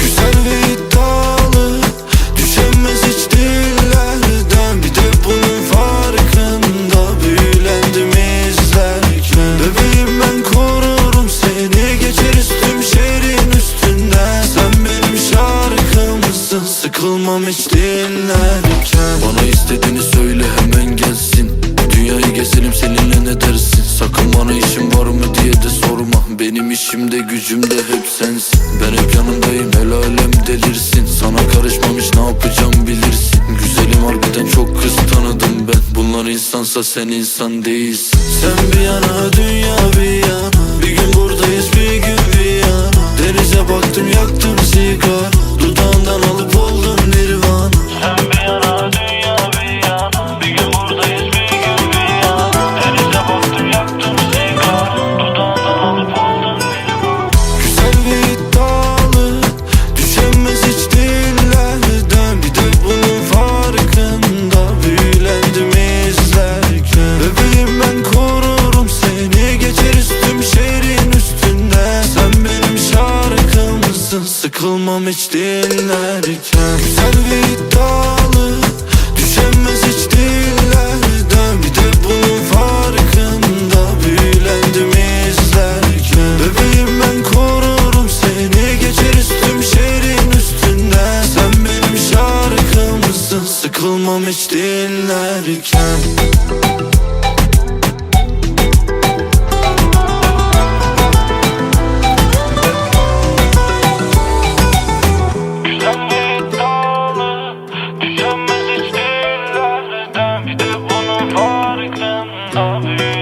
Güzel ve iddialı Düşemez hiç dillerden. Bir de bunun farkında Büyülendim izlerken. Ben korurum seni Geçer üstüm şehrin üstünden Sen benim şarkımsın Sıkılmam hiç dinlerken. Bana istediğini söyle hemen gelsin. Dünyayı gezelim seninle ne dersin? Sakın bana işim var mı diye de sor benim işimde gücümde hep sensin. Ben hep yanındayım el alem delirsin. Sana karışmamış ne yapacağım bilirsin. Güzelim harbiden çok kız tanıdım ben. Bunlar insansa sen insan değilsin. Sen bir yana Sıkılmam hiç dinlerken. Güzel ve iddialı Düşemez hiç dillerden. Bir de bunun farkında Büyülendim izlerken. Bebeğim ben korurum seni Geçer üstüm şehrin üstünden. Sen benim şarkımsın Sıkılmam hiç dinlerken. other.